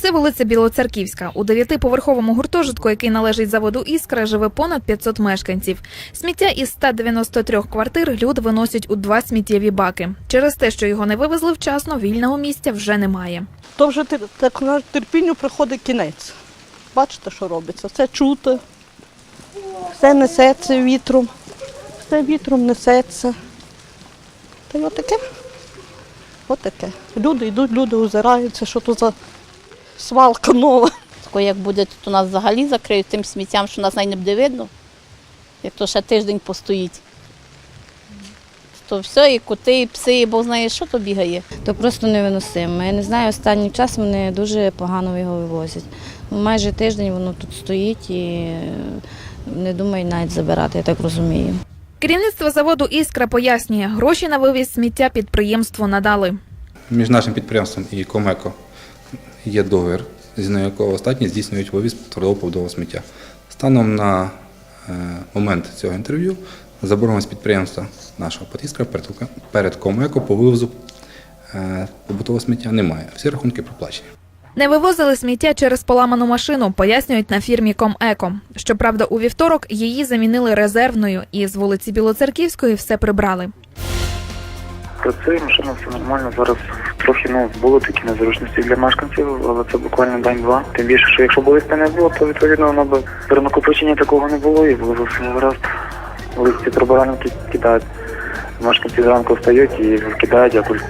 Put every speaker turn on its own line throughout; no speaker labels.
Це вулиця Білоцерківська. У дев'ятиповерховому гуртожитку, який належить заводу Іскра, живе понад 500 мешканців. Сміття із 193 квартир люди виносять у два сміттєві баки. Через те, що його не вивезли вчасно, вільного місця вже немає.
То вже так на терпінню приходить кінець. Бачите, що робиться? Це чути. Все несеться вітром. Все вітром несеться. Та й отаке. Отаке. Люди йдуть, люди озираються, що то за свалка нова.
Тако як буде тут у нас взагалі закриють тим сміттям, що нас навіть не буде видно, як то ще тиждень постоїть. То все, і коти, і пси, і Бог знає, що то бігає.
то просто невиносимо. Я не знаю, останнім часом вони дуже погано його вивозять. Майже тиждень воно тут стоїть і не думають навіть забирати, я так розумію.
Керівництво заводу Іскра пояснює, гроші на вивіз сміття підприємству надали.
Між нашим підприємством і Комеко є договір, згідно якого останні здійснюють вивіз твердого побутового сміття. Станом на е, момент цього інтерв'ю заборгованість підприємства нашого «Потіскра» перед, перед Комеко по вивозу е, побутового сміття немає. Всі рахунки проплачені.
Не вивозили сміття через поламану машину, пояснюють на фірмі Комеко. Щоправда, у вівторок її замінили резервною, і з вулиці Білоцерківської все прибрали.
Працює машина, все нормально. Зараз трохи ну були такі незручності для мешканців, але це буквально день-два. Тим більше, що якщо б листа не було, то відповідно воно б перенакопичення такого не було і було все гаразд. Листі прибиральники кидають. Мешканці зранку встають і викидають, якось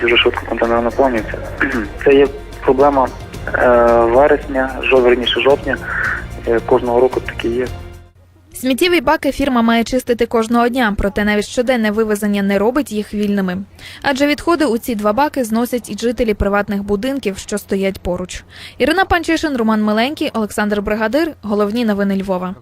дуже швидко контейнер наповнюється. Це є проблема е, вересня, верніше жовтня. Е, кожного року таке є.
Сміттєві баки фірма має чистити кожного дня, проте навіть щоденне вивезення не робить їх вільними. Адже відходи у ці два баки зносять і жителі приватних будинків, що стоять поруч. Ірина Панчишин, Роман Миленький, Олександр Бригадир. Головні новини Львова.